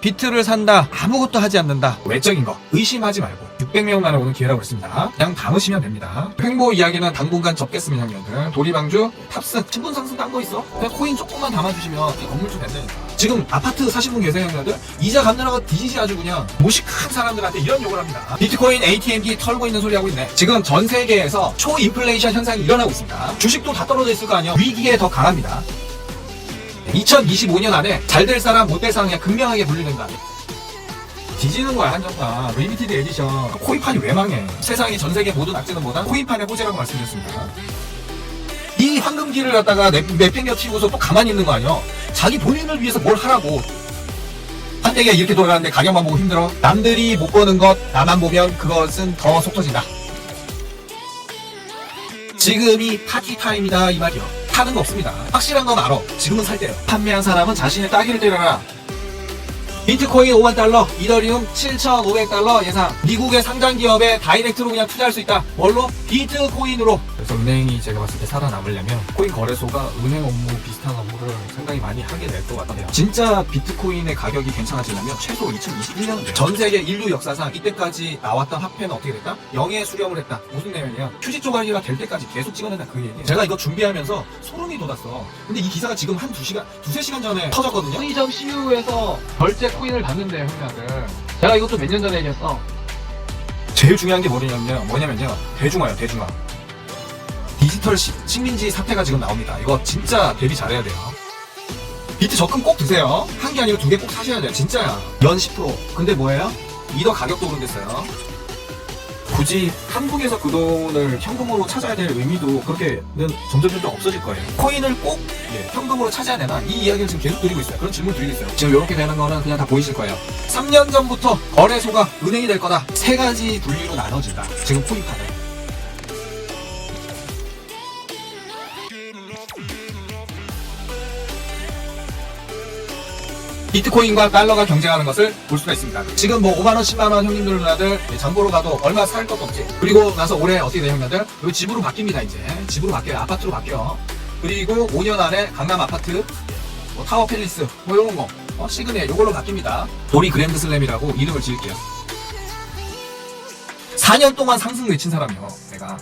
비트를 산다. 아무것도 하지 않는다. 외적인 거 의심하지 말고 600명 만에 오는 기회라고 했습니다. 그냥 담으시면 됩니다. 횡보 이야기는 당분간 접겠습니다, 형님들. 도리방주 탑승 친분 상승 딴거 있어? 그냥 코인 조금만 담아주시면 이 건물 좀 된다니까. 지금 아파트 사신 분 계세요, 형님들? 이자 갚느라고 뒤지시 아주 그냥 무식한 사람들한테 이런 욕을 합니다. 비트코인 ATM기 털고 있는 소리 하고 있네. 지금 전 세계에서 초인플레이션 현상이 일어나고 있습니다. 주식도 다 떨어져 있을 거 아니야. 위기에 더 강합니다. 2025년 안에 잘 될 사람 못 될 사람 그냥 극명하게 분류된다. 뒤지는 거야 한정판. 리미티드 에디션 코인판이 왜 망해? 세상의 전 세계 모든 악재는 뭐다 코인판의 호재라고 말씀드렸습니다. 이 황금기를 갖다가 내- 내팽겨 치고서 또 가만히 있는 거 아니야 자기 본인을 위해서 뭘 하라고. 한때가 이렇게 돌아가는데 가격만 보고 힘들어? 남들이 못 보는 것 나만 보면 그것은 더 속 터진다. 지금이 파티 타임이다 이 말이요 파는 거 없습니다 확실한 건 알아 지금은 살 때요 판매한 사람은 자신의 따기를 때려라 비트코인 5만 달러, 이더리움 7,500달러 예상. 미국의 상장 기업에 다이렉트로 그냥 투자할 수 있다. 뭘로? 비트코인으로. 그래서 은행이 제가 봤을 때 살아남으려면 코인 거래소가 은행 업무 비슷한 업무를 상당히 많이 하게 될 것 같아요. 진짜 비트코인의 가격이 괜찮아지려면 최소 2021년은 돼요. 전 세계 인류 역사상 이때까지 나왔던 화폐는 어떻게 됐다? 영에 수렴을 했다. 무슨 내용이야? 휴지 조각이가 될 때까지 계속 찍어낸다 그 얘기. 제가 이거 준비하면서 소름이 돋았어. 근데 이 기사가 지금 한두 시간, 두세 시간 전에 터졌거든요. 편의점 CU에서 결제 코인을 받는데 형님들 제가 이것도 몇 년 전에 얘기했어 제일 중요한 게 뭐냐면요. 뭐냐면요. 대중화요, 대중화. 디지털 시- 식민지 사태가 지금 나옵니다. 이거 진짜 대비 잘해야 돼요. 비트 적금 꼭 드세요. 한 개 아니고 두 개 꼭 사셔야 돼요. 진짜야. 연 10%. 근데 뭐예요? 이더 가격도 오르겠어요. 굳이 한국에서 그 돈을 현금으로 찾아야 될 의미도 그렇게는 점점 점점 없어질 거예요. 코인을 꼭 예, 현금으로 찾아야 되나? 이 이야기를 지금 계속 드리고 있어요. 그런 질문 드리고 있어요. 지금 이렇게 되는 거는 그냥 다 보이실 거예요. 3년 전부터 거래소가 은행이 될 거다. 세 가지 분류로 나눠진다. 지금 코인판은. 비트코인과 달러가 경쟁하는 것을 볼 수가 있습니다. 지금 뭐 5만원, 10만원 형님들 누나들 장보러 가도 얼마 살 것도 없지. 그리고 나서 올해 어떻게 돼요 형님들? 요 집으로 바뀝니다 이제. 집으로 바뀌어요. 아파트로 바뀌어. 그리고 5년 안에 강남 아파트, 뭐 타워 팰리스, 뭐 요런 거. 어, 시그널 요걸로 바뀝니다. 도리 그랜드 슬램이라고 이름을 지을게요. 4년 동안 상승 외친 사람이요. 내가